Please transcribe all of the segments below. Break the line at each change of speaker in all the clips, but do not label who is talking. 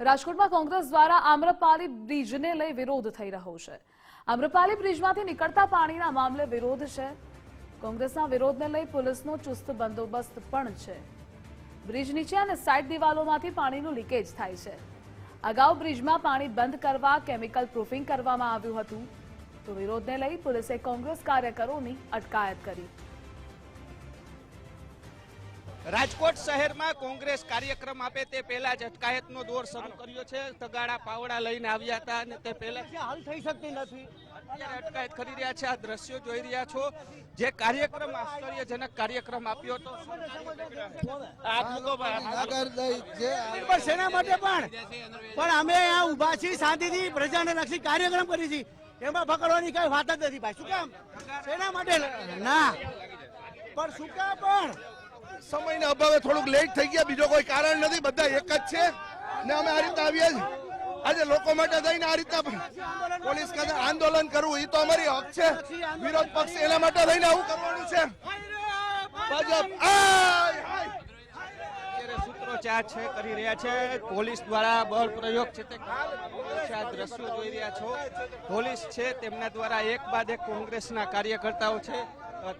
રાજકોટમાં કોંગ્રેસ દ્વારા આમ્રપાલી બ્રિજને લઈ વિરોધ થઈ રહ્યો છે. આમ્રપાલી બ્રિજમાંથી નીકળતા પાણીના મામલે વિરોધ છે. કોંગ્રેસના વિરોધને લઈ પોલીસનો ચુસ્ત બંદોબસ્ત પણ છે. બ્રિજ નીચે અને સાઇડ દિવાલોમાંથી પાણીનું લીકેજ થાય છે. અગાઉ બ્રિજમાં પાણી બંધ કરવા કેમિકલ પ્રૂફિંગ કરવામાં આવ્યું હતું. તો વિરોધને લઈ પોલીસે કોંગ્રેસ કાર્યકરોની અટકાયત કરી.
રાજકોટ શહેરમાં કોંગ્રેસ કાર્યક્રમ આપે તે પહેલા જ અટકાયતનો દોર શરૂ કર્યો છે. તગાડા પાવડા લઈને આવ્યા હતા અને તે પહેલા
હાલ થઈ શકતી નથી.
અત્યારે અટકાયત કરી રહ્યા છે. આ દ્રશ્યો જોઈ રહ્યા છો. જે કાર્યક્રમ આશ્ચર્યજનક કાર્યક્રમ આપ્યો હતો.
શેના માટે પણ? પણ અમે અહીંયા ઊભા છીએ શાંતિથી પ્રજાને લક્ષી કાર્યક્રમ કરી છીએ. એમાં પકડવાની કઈ વાત જ નથી ભાઈ. શું કામ? સેના માટે? ના. પણ શું કામ પણ?
સમયના અભાવે થોડુંક લેટ થઈ ગયા. બીજો કોઈ કારણ નથી. બધા એક જ છે. ને અમે આ રીતે આવીએ આજે લોકો માટે થઈને આ રીતના પોલીસ ખાતે આંદોલન કરવું એ તો અમારી હક છે. વિરોધ પક્ષ એના માટે થઈને આવું કરવાનું છે. ભાજપ
સૂત્રોચ્ચાર છે, કરી રહ્યા છે. પોલીસ દ્વારા બળ પ્રયોગ છે તે દ્રશ્યો જોઈ રહ્યા છો. પોલીસ છે તેમના દ્વારા એક બાદ એક કોંગ્રેસના કાર્યકર્તાઓ છે.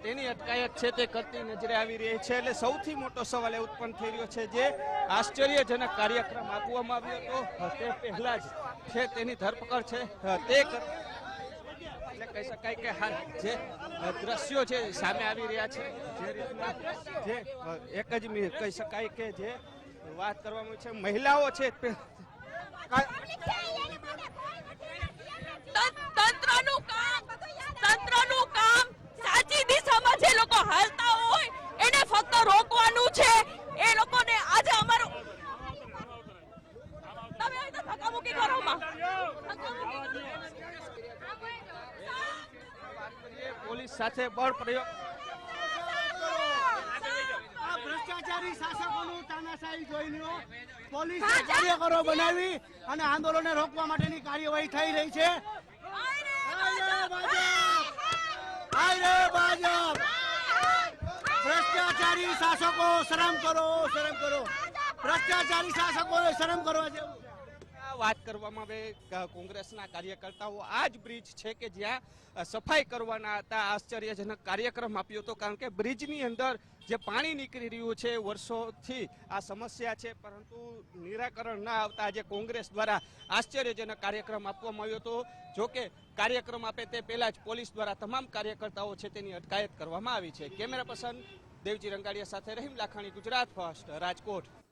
તેની અટકાયત છે તે કરતી નજરે આવી રહી છે એટલે સૌથી મોટો સવાલ એ ઉત્પન્ન થઈ રહ્યો છે જે આશ્ચર્યજનક કાર્યક્રમ આપવામાં આવ્યો હતો. તે પહેલા જ છે તેની ધરપકડ છે. તે એટલે કહી શકાય કે હાલ જે દ્રશ્યો છે સામે આવી રહ્યા છે. જે રીતના જે એક જ કહી શકાય કે જે વાત કરવામાં છે, મહિલાઓ છે તે- કા-
તંત્રનું કામ તંત્રનું કામ સાચી દિશામાં જે લોકો હાલતા હોય એને ફક્ત રોકવાનું છે એ લોકોને આજે અમારું તમે અહીં તો ધક્કામુક્કી કરો માં ધક્કામુક્કી કરો.
પોલીસ સાથે બળ પ્રયોગ
આ ભ્રષ્ટાચારી શાસકોનું તાનાશાહી જોઈને પોલીસે કાર્યકરો બનાવી અને આંદોલનને રોકવા માટેની કાર્યવાહી થઈ રહી છે હાય રે ભાજપ! હાય રે ભાજપ! ભ્રષ્ટાચારી શાસકો શરમ કરો શરમ કરો ભ્રષ્ટાચારી શાસકો શરમ કરવા જેવું
વાત કરવામાં આવે કોંગ્રેસના કાર્યકર્તાઓ, આ જ બ્રિજ છે કે જ્યાં સફાઈ કરવાના હતા, આશ્ચર્યજનક કાર્યક્રમ આપ્યો હતો, કારણ કે બ્રિજની અંદર જે પાણી નીકળી રહ્યું છે, વર્ષોથી આ સમસ્યા છે, પરંતુ નિરાકરણ ના આવતા આજે કોંગ્રેસ દ્વારા આશ્ચર્યજનક કાર્યક્રમ આપવામાં આવ્યો હતો. જો કે કાર્યક્રમ આપે તે પહેલા જ પોલીસ દ્વારા તમામ કાર્યકર્તાઓ છે તેની અટકાયત કરવામાં આવી છે. કેમેરા પર્સન દેવજી રંગાડિયા સાથે રહીમ લાખાણી, ગુજરાત ફર્સ્ટ, રાજકોટ.